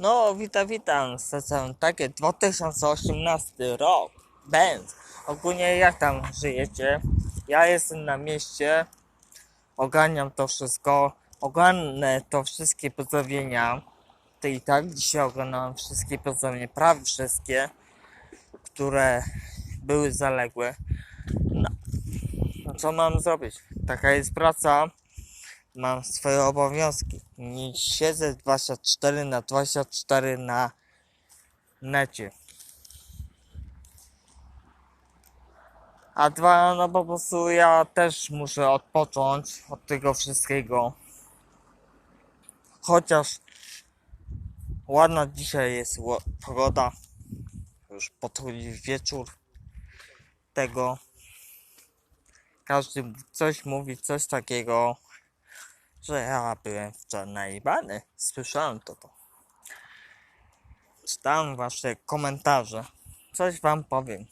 No, witam, witam. Sesem takie 2018 rok. Benz. Ogólnie jak tam żyjecie? Ja jestem na mieście. Ogarniam to wszystko. Ogarnę to wszystkie pozdrowienia. To i tak dzisiaj ogarnąłem wszystkie pozdrowienia, prawie wszystkie, które były zaległe. No, no co mam zrobić? Taka jest praca mam swoje obowiązki. Nie siedzę 24 na 24 na necie. A dwa, no po prostu ja też muszę odpocząć od tego wszystkiego. Chociaż ładna dzisiaj jest pogoda. Już podchodzi wieczór tego. Każdy coś mówi, coś takiego że ja byłem wczoraj najebany. Słyszałem to. to. Czytałem wasze komentarze. Coś wam powiem.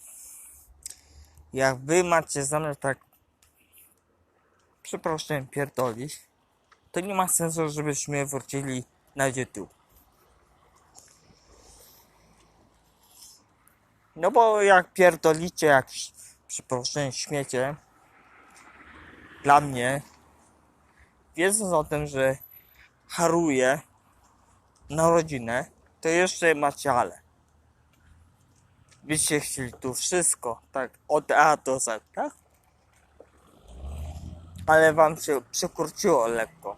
Jak wy macie zamiar tak przepraszam pierdolić, to nie ma sensu, żebyśmy wrócili na YouTube. No bo jak pierdolicie, jak przepraszam śmiecie, dla mnie wiedząc o tym, że haruję na rodzinę, to jeszcze macie ale. Byście chcieli tu wszystko, tak, od A do Z, tak? Ale wam się przykurczyło lekko.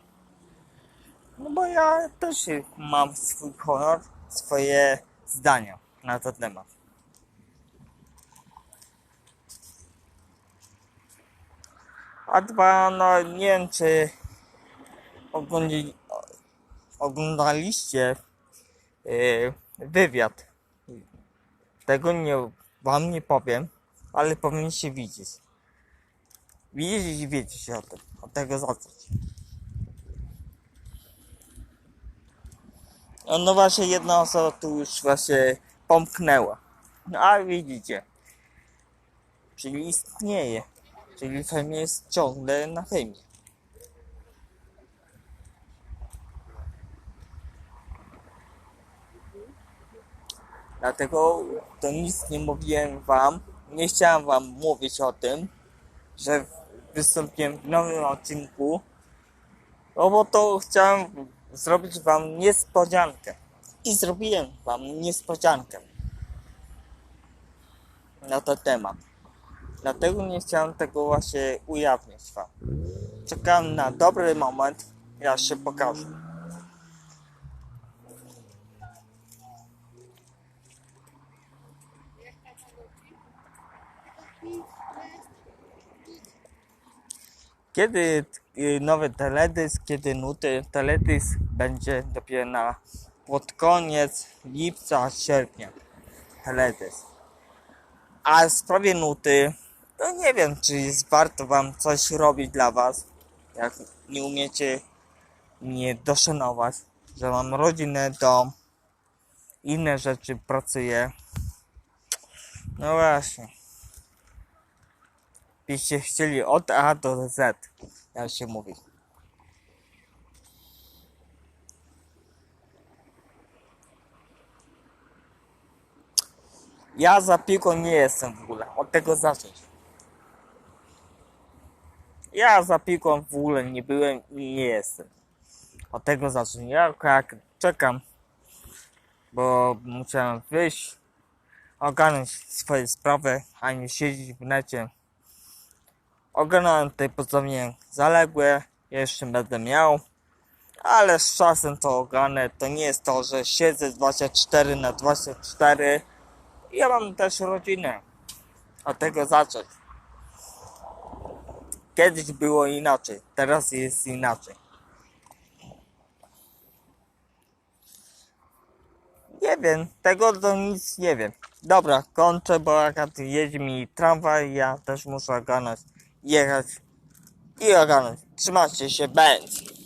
No bo ja też mam swój honor, swoje zdania na ten temat. A dwa, no nie wiem czy oglądali, oglądaliście yy, wywiad. Tego nie, wam nie powiem, ale powinniście widzieć. Widzieć i wiedzieć o tym. Od tego zacząć. No, no właśnie jedna osoba tu już właśnie pomknęła. No a widzicie. Czyli istnieje. Czyli jest ciągle na fejmie. Dlatego to nic nie mówiłem wam. Nie chciałem wam mówić o tym, że wystąpiłem w nowym odcinku. No bo to chciałem zrobić wam niespodziankę. I zrobiłem wam niespodziankę na ten temat. Dlatego nie chciałem tego właśnie ujawnić wam. Czekałem na dobry moment, ja się pokażę. Kiedy y, nowy teledysk, kiedy nuty teledysk będzie dopiero na pod koniec lipca, sierpnia teledysk. A w sprawie nuty, to nie wiem, czy jest warto wam coś robić dla was, jak nie umiecie mnie doszanować, że mam rodzinę, dom, inne rzeczy pracuję. No właśnie byście chcieli od A do Z, jak się mówi. Ja za piłką nie jestem w ogóle, od tego zacząć. Ja za piłką w ogóle nie byłem i nie jestem. Od tego zacząć. Ja jak czekam, bo musiałem wyjść, ogarnąć swoje sprawy, a nie siedzieć w necie. Ogarnąłem tutaj pozdrowienia zaległe, jeszcze będę miał, ale z czasem to ogarnę. To nie jest to, że siedzę 24 na 24. Ja mam też rodzinę. Od tego zacząć. Kiedyś było inaczej, teraz jest inaczej. Nie wiem, tego to nic nie wiem. Dobra, kończę, bo jak jedzie mi tramwaj, ja też muszę ogarnąć jechać i ogarnąć. Trzymajcie się, będz.